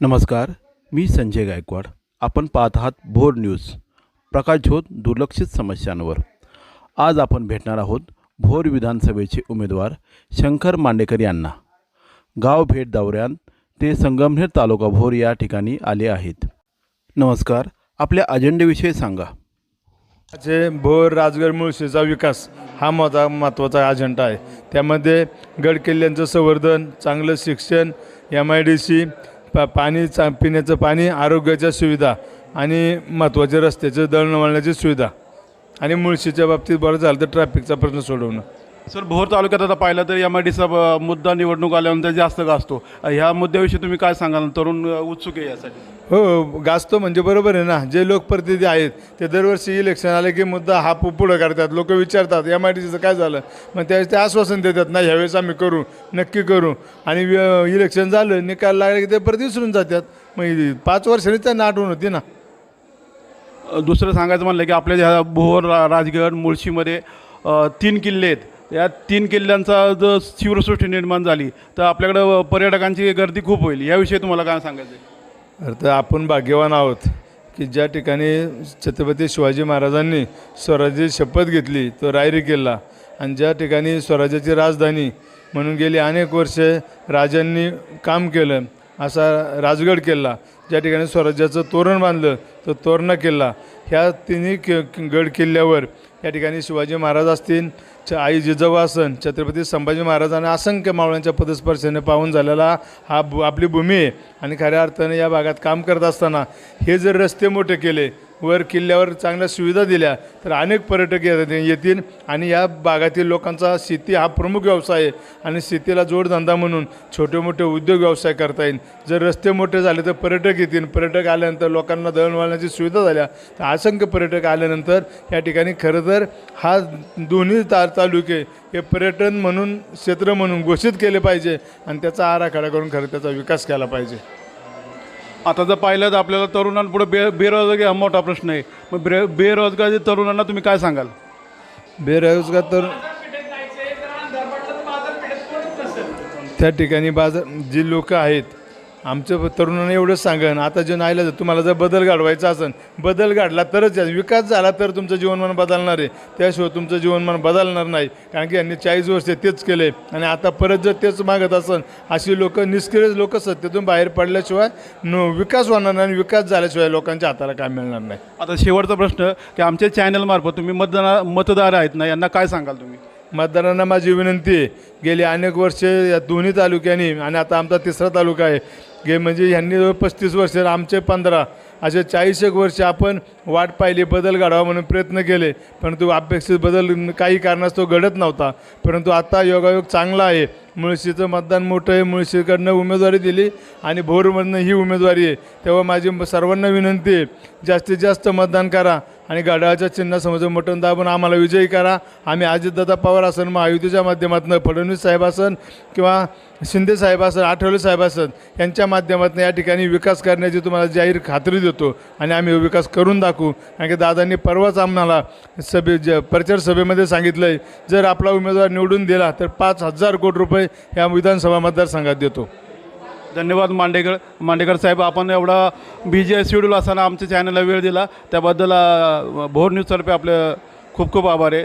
नमस्कार मी संजय गायकवाड. आपण पाहत आहात भोर न्यूज प्रकाश झोत दुर्लक्षित समस्यांवर. आज आपण भेटणार आहोत भोर विधानसभेचे उमेदवार शंकर मांडेकर यांना. गाव भेट दौऱ्यात ते संगमनेर तालुका भोर या ठिकाणी आले आहेत. नमस्कार आपल्या अजेंडेविषयी सांगा. जे भोर राजगड मुळशीचा विकास हा माझा महत्त्वाचा अजेंडा आहे. त्यामध्ये गड किल्ल्यांचं संवर्धन चांगलं शिक्षण एम आय डी सी पा पाणी चा पिण्याचं पाणी आरोग्याच्या सुविधा आणि महत्त्वाचे रस्त्याचं दळणवळणाची सुविधा. आणि मुळशीच्या बाबतीत बरं झालं तर ट्रॅफिकचा प्रश्न सोडवणं. सर भोर तालुक्यात आता पाहिलं तर एम आय डीचा मुद्दा निवडणूक आल्यानंतर जास्त गाजतो. ह्या मुद्द्याविषयी तुम्ही काय सांगाल? तरुण उत्सुक आहे यासाठी. हो गाजतो म्हणजे बरोबर आहे ना. जे लोकप्रतिनिधी आहेत ते दरवर्षी इलेक्शन आले की मुद्दा हा पु- पुढं करतात लोक विचारतात एम आय डी सीचं काय झालं? मग त्यावेळेस ते आश्वासन देतात नाही ह्यावेळेस आम्ही करू नक्की करू. आणि इलेक्शन झालं निकाल लागले की ते परत विसरून जातात. मग पाच वर्षांनी त्यांना आठवण होती ना. दुसरं सांगायचं म्हणलं की आपल्या ह्या भोर राजगड मुळशीमध्ये तीन किल्ले आहेत. या तीन किल्ल्यांचा जर शिवसृष्टी निर्माण झाली तर आपल्याकडं पर्यटकांची गर्दी खूप होईल. याविषयी तुम्हाला काय सांगायचं आहे? तर आपण भाग्यवान आहोत की ज्या ठिकाणी छत्रपती शिवाजी महाराजांनी स्वराज्याची शपथ घेतली तो रायरी किल्ला. आणि ज्या ठिकाणी स्वराज्याची राजधानी म्हणून गेली अनेक वर्षे राजांनी काम केलं असा राजगड किल्ला ज्या ठिकाणी स्वराज्याचं तोरण बांधलं तर तोरणा किल्ला ह्या तिन्ही कि गड किल्ल्यावर या ठिकाणी शिवाजी महाराज असतील छ आई जिजाऊ असन छत्रपती संभाजी महाराजांना असंख्य मावळ्यांच्या पदस्पर्शाने पाहून झालेला हा आपली भूमी आहे. आणि खऱ्या अर्थाने या भागात काम करत असताना हे जर रस्ते मोठे केले वर किल्ल्यावर चांगल्या सुविधा दिल्या तर अनेक पर्यटक येतात येतील. आणि या भागातील लोकांचा शेती हा प्रमुख व्यवसाय आहे. आणि शेतीला जोडधंदा म्हणून छोटे मोठे उद्योग व्यवसाय करता येईल. जर रस्ते मोठे झाले तर पर्यटक येतील. पर्यटक आल्यानंतर लोकांना दळणवळणाची सुविधा झाल्या तर असंख्य पर्यटक आल्यानंतर या ठिकाणी खरं तर हा दोन्ही ता तालुके हे पर्यटन म्हणून क्षेत्र म्हणून घोषित केले पाहिजे. आणि त्याचा आराखडा करून खरं त्याचा विकास केला पाहिजे. आता जर पाहिलं तर आपल्याला तरुणांपुढे बे बेरोजगारी हा मोठा प्रश्न आहे. मग बे बेरोजगारी तरुणांना तुम्ही काय सांगाल? बेरोजगार तर त्या ठिकाणी बाजार जी लोक आहेत आमच्या तरुणांना एवढंच सांगन आता जे नाहीला तुम्हाला जर बदल घडवायचा असेल बदल घडला तरच विकास झाला तर तुमचं जीवनमान बदलणार आहे. त्याशिवाय तुमचं जीवनमान बदलणार नाही. कारण की यांनी चाळीस वर्ष तेच केले आणि आता परत जर तेच मागत असेल अशी लोक निष्क्रिय लोक सत्तेतून बाहेर पडल्याशिवाय नो विकास होणार नाही आणि विकास झाल्याशिवाय लोकांच्या हाताला काय मिळणार नाही. आता शेवटचा प्रश्न की आमच्या चॅनलमार्फत तुम्ही मतदार मतदार आहेत ना यांना काय सांगाल तुम्ही? मतदारांना माझी विनंती आहे गेली अनेक वर्षे या दोन्ही तालुक्यांनी आणि आता आमचा तिसरा तालुका आहे गे म्हणजे ह्यांनी जवळ पस्तीस वर्ष आमचे पंधरा. असे चाळीस एक वर्ष आपण वाट पाहिली बदल घडावा म्हणून प्रयत्न केले. परंतु अपेक्षित बदल काही कारणास्तव घडत नव्हता. परंतु आता योगायोग चांगला आहे. मुळशीचं मतदान मोठं आहे. मुळशीकडनं उमेदवारी दिली आणि भोरमधनं ही उमेदवारी आहे. तेव्हा माझी सर्वांना विनंती आहे जास्तीत जास्त मतदान करा आणि गाडाच्या चिन्हासमोर मटण दाबून आम्हाला विजयी करा. आम्ही अजितदादा पवार असन महायुतीच्या माध्यमातून फडणवीस साहेब असन किंवा शिंदे साहेब असन आठवले साहेब असन यांच्या माध्यमातून या ठिकाणी विकास करण्याची तुम्हाला जाहीर खात्री देतो आणि आम्ही विकास करून दाखवू. कारण की दादांनी परवाच आम्हाला सभे ज प्रचार सभेमध्ये सांगितलं आहे जर आपला उमेदवार निवडून दिला तर पाच हजार कोटी रुपये या विधानसभा मतदारसंघात देतो. धन्यवाद मांडेकर मांडेकर साहेब आपण एवढा बिझी शेड्यूल असताना आमच्या चॅनलला वेळ दिला. त्याबद्दल भोर न्यूजतर्फे आपले खूप खूप आभार आहे.